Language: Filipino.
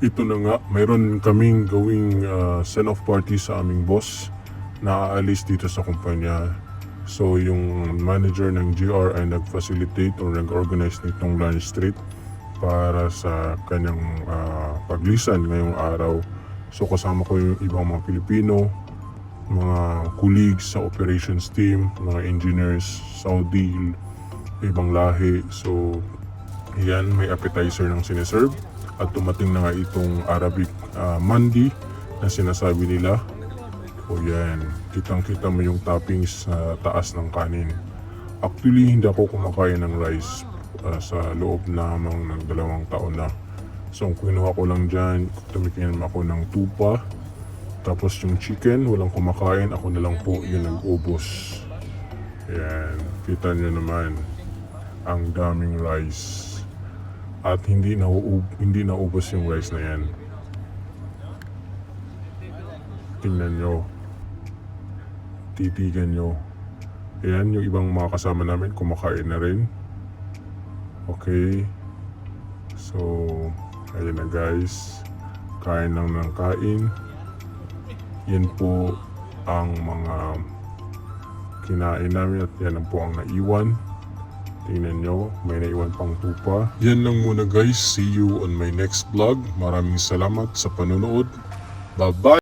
ito na nga, mayroon kaming gawing uh, send-off party sa aming boss na aalis dito sa kumpanya. So yung manager ng GR ay nag-facilitate or nag-organize nitong lunch treat para sa kanyang ah, paglisan ngayong araw. So kasama ko yung ibang mga Pilipino, mga colleagues sa operations team, mga engineers, Saudi, ibang lahi. So yan, may appetizer ng sineserve at tumating na nga itong Arabic ah, mandi na sinasabi nila. O yan, kitang-kita mo yung toppings sa taas ng kanin. Actually, hindi ako kumakain ng rice ah, sa loob namang ng dalawang taon na. So, ang kinuha ko lang dyan, tumikinom ako ng tupa. Tapos yung chicken, walang kumakain. Ako na lang po yung nag-ubos. Yan, kita nyo naman ang daming rice. At hindi na hindi naubos yung rice na yan. Tingnan nyo. Titigan nyo. Ayan, yung ibang mga kasama namin kumakain na rin. Okay. So, ayun na guys. Kain lang ng kain. Yan po ang mga kinain namin at yan ang po ang naiwan. Tingnan nyo, may naiwan pang tupa. Yan lang muna guys. See you on my next vlog. Maraming salamat sa panonood. Bye-bye!